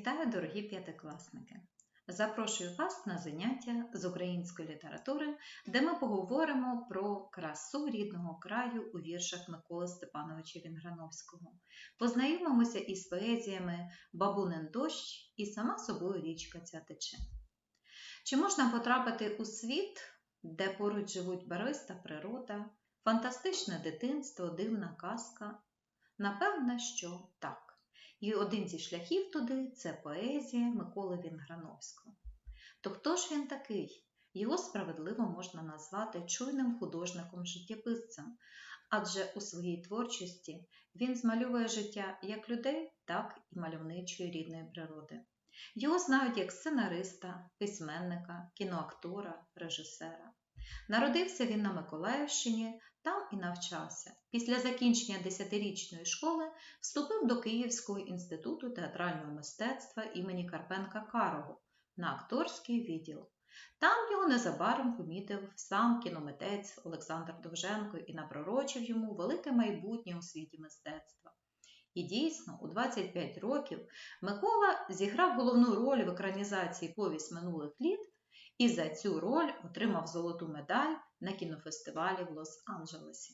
Вітаю, дорогі п'ятикласники! Запрошую вас на заняття з української літератури, де ми поговоримо про красу рідного краю у віршах Миколи Степановича Вінграновського. Познайомимося із поезіями Бабунин дощ і сама собою річка ця тече. Чи можна потрапити у світ, де поруч живуть барвиста природа, фантастичне дитинство, дивна казка? Напевне, що так. І один зі шляхів туди це поезія Миколи Вінграновського. То хто ж він такий? Його справедливо можна назвати чуйним художником-життєписцем, адже у своїй творчості він змальовує життя як людей, так і мальовничої рідної природи. Його знають як сценариста, письменника, кіноактора, режисера. Народився він на Миколаївщині, там і навчався. Після закінчення 10-річної школи вступив до Київського інституту театрального мистецтва імені Карпенка Карого на акторський відділ. Там його незабаром помітив сам кіномитець Олександр Довженко і напророчив йому велике майбутнє у світі мистецтва. І дійсно, у 25 років Микола зіграв головну роль в екранізації Повість минулих літ і за цю роль отримав золоту медаль на кінофестивалі в Лос-Анджелесі.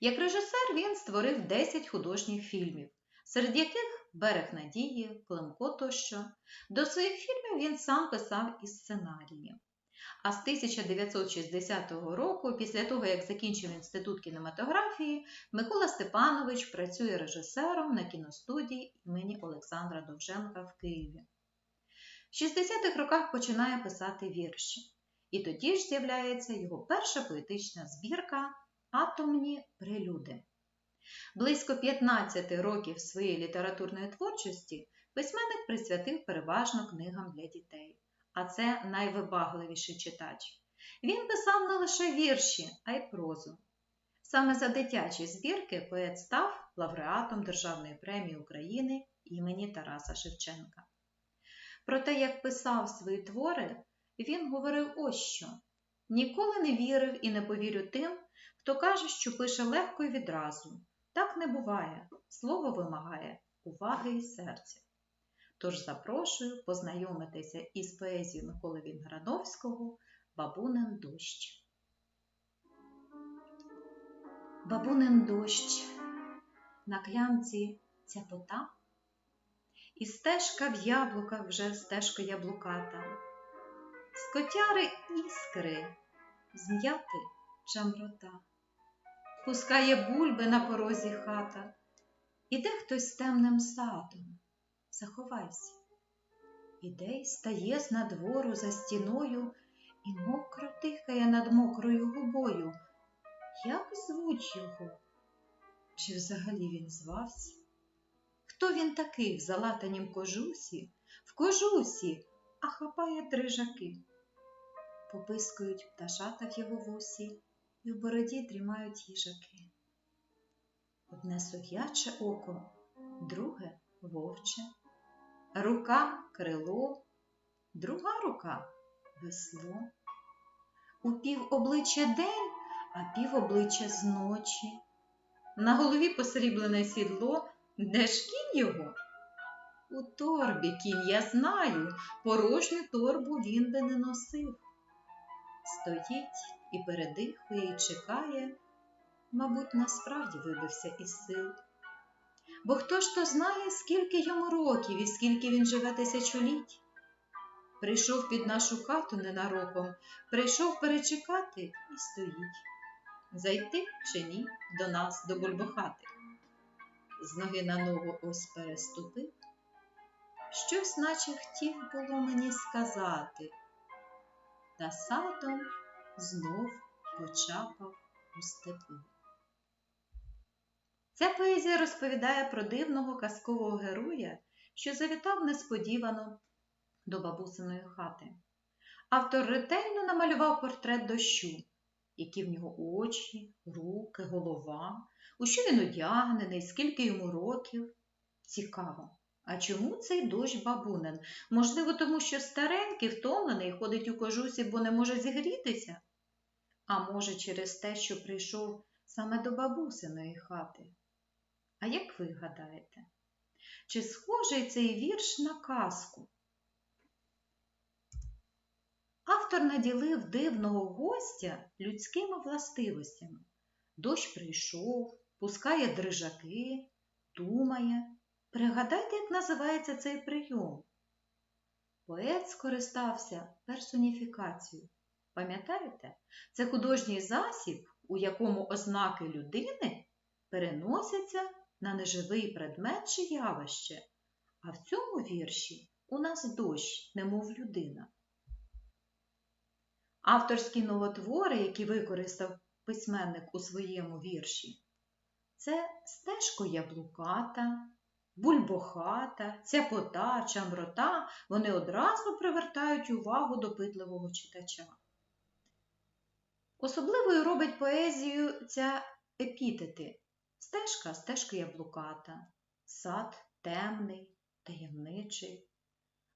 Як режисер він створив 10 художніх фільмів, серед яких Берег надії, Климко тощо. До своїх фільмів він сам писав і сценарії. А з 1960 року, після того, як закінчив інститут кінематографії, Микола Степанович працює режисером на кіностудії імені Олександра Довженка в Києві. В 60-х роках починає писати вірші, і тоді ж з'являється його перша поетична збірка Атомні прелюди. Близько 15 років своєї літературної творчості письменник присвятив переважно книгам для дітей, а це найвибагливіший читач. Він писав не лише вірші, а й прозу. Саме за дитячі збірки поет став лауреатом Державної премії України імені Тараса Шевченка. Про те, як писав свої твори, він говорив ось що: ніколи не вірив і не повірю тим, хто каже, що пише легко і відразу. Так не буває, слово вимагає уваги і серця. Тож запрошую познайомитися із поезією Миколи Вінграновського Бабунин дощ. Бабунин дощ на клямці цяпота, і стежка в яблуках вже стежка яблуката, з котяри іскри, зм'яти чамрота пускає бульби на порозі хата. Іде хтось темним садом, заховайся. Іде й стає з надвору за стіною і мокро тихає над мокрою губою. Як звуть його? Чи взагалі він звався? Хто він такий в залатанім кожусі, в кожусі, а хапає дрижаки? Попискують пташата в його вусі і в бороді дрімають їжаки. Одне сух'яче око, друге вовче, рука крило, друга рука весло. У пів обличчя день, а пів обличчя зночі. На голові посріблене сідло, де ж кінь його? У торбі кінь я знаю, порожню торбу він би не носив. Стоїть і передихує, і чекає, мабуть, насправді вибився із сил. Бо хто ж то знає, скільки йому років і скільки він живе тисячоліть? Прийшов під нашу хату ненароком, прийшов перечекати і стоїть. Зайти чи ні до нас, до бульбохати. З ноги на ногу ось переступив. Щось, наче хотів було мені сказати, та садом знов почапав у степу. Ця поезія розповідає про дивного казкового героя, що завітав несподівано до бабусиної хати. Автор ретельно намалював портрет дощу, які в нього очі, руки, голова, у що він одягнений, скільки йому років. Цікаво. А чому цей дощ бабунин? Можливо, тому що старенький, втомлений, ходить у кожусі, бо не може зігрітися? А може, через те, що прийшов саме до бабусиної хати? А як ви гадаєте? Чи схожий цей вірш на казку? Автор наділив дивного гостя людськими властивостями. Дощ прийшов, пускає дрижаки, думає. Пригадайте, як називається цей прийом. Поет скористався персоніфікацією. Пам'ятаєте? Це художній засіб, у якому ознаки людини переносяться на неживий предмет чи явище. А в цьому вірші у нас дощ, немов людина. Авторські новотвори, які використав письменник у своєму вірші, це стежко яблуката, бульбохата, цяпота, чамрота, вони одразу привертають увагу допитливого читача. Особливою робить поезію ця епітети. Стежка стежка яблуката, сад темний, таємничий,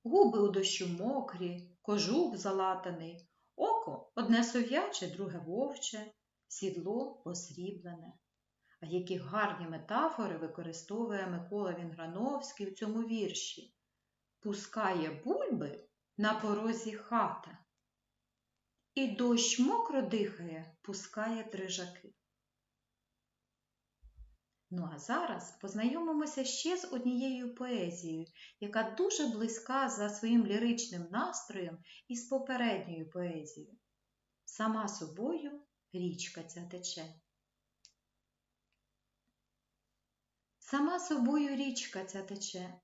губи у дощу мокрі, кожух залатаний, око одне сов'яче, друге вовче, сідло посріблене. А які гарні метафори використовує Микола Вінграновський в цьому вірші. Пускає бульби на порозі хата. І дощ мокро дихає, пускає дрижаки. Ну а зараз познайомимося ще з однією поезією, яка дуже близька за своїм ліричним настроєм із попередньою поезією. Сама собою річка ця тече. Сама собою річка ця тече,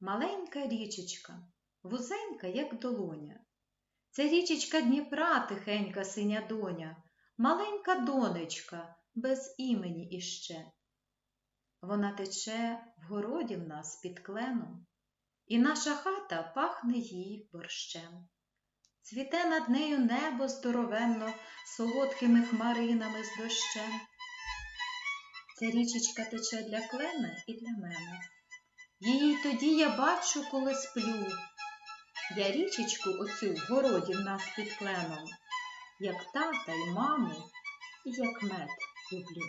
маленька річечка, вузенька, як долоня. Це річечка Дніпра, тихенька синя доня, маленька донечка, без імені іще. Вона тече в городі в нас під кленом, і наша хата пахне їй борщем. Цвіте над нею небо здоровенно солодкими хмаринами з дощем. Ця річечка тече для клена і для мене. Її тоді я бачу, коли сплю. Я річечку оцю в городі в нас під кленом, як тата й маму, і як мед люблю.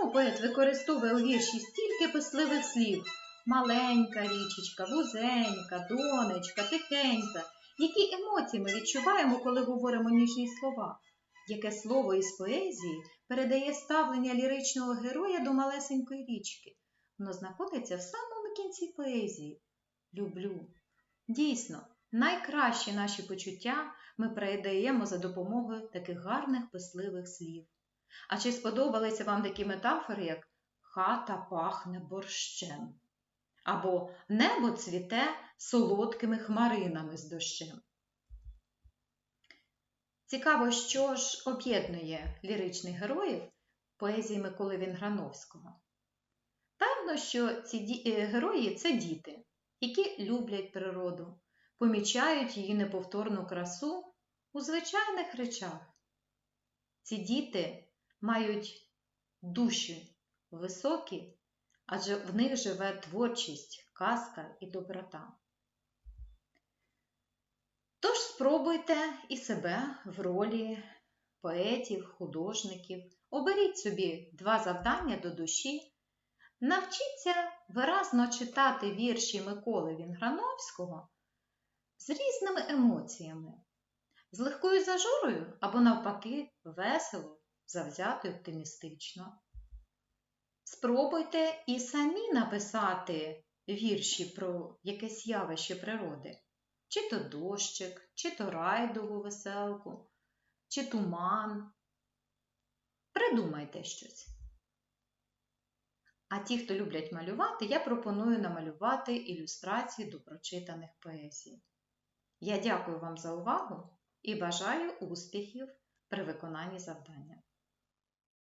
Чому поет використовує у вірші стільки писливих слів? Маленька річечка, вузенька, донечка, тихенька. Які емоції ми відчуваємо, коли говоримо ніжні слова? Яке слово із поезії передає ставлення ліричного героя до малесенької річки? Воно знаходиться в самому кінці поезії. Люблю. Дійсно, найкращі наші почуття ми передаємо за допомогою таких гарних писливих слів. А чи сподобалися вам такі метафори, як хата пахне борщем? Або небо цвіте солодкими хмаринами з дощем? Цікаво, що ж об'єднує ліричних героїв поезії Миколи Вінграновського. Певно, що ці ді... герої це діти, які люблять природу, помічають її неповторну красу у звичайних речах. Ці діти мають душі високі, адже в них живе творчість, казка і доброта. Тож спробуйте і себе в ролі поетів, художників, оберіть собі два завдання до душі, навчіться виразно читати вірші Миколи Вінграновського з різними емоціями, з легкою зажурою або, навпаки, весело, завзято і оптимістично. Спробуйте і самі написати вірші про якесь явище природи, чи то дощик, чи то райдову веселку, чи туман. Придумайте щось. А ті, хто люблять малювати, я пропоную намалювати ілюстрації до прочитаних поезій. Я дякую вам за увагу і бажаю успіхів при виконанні завдання.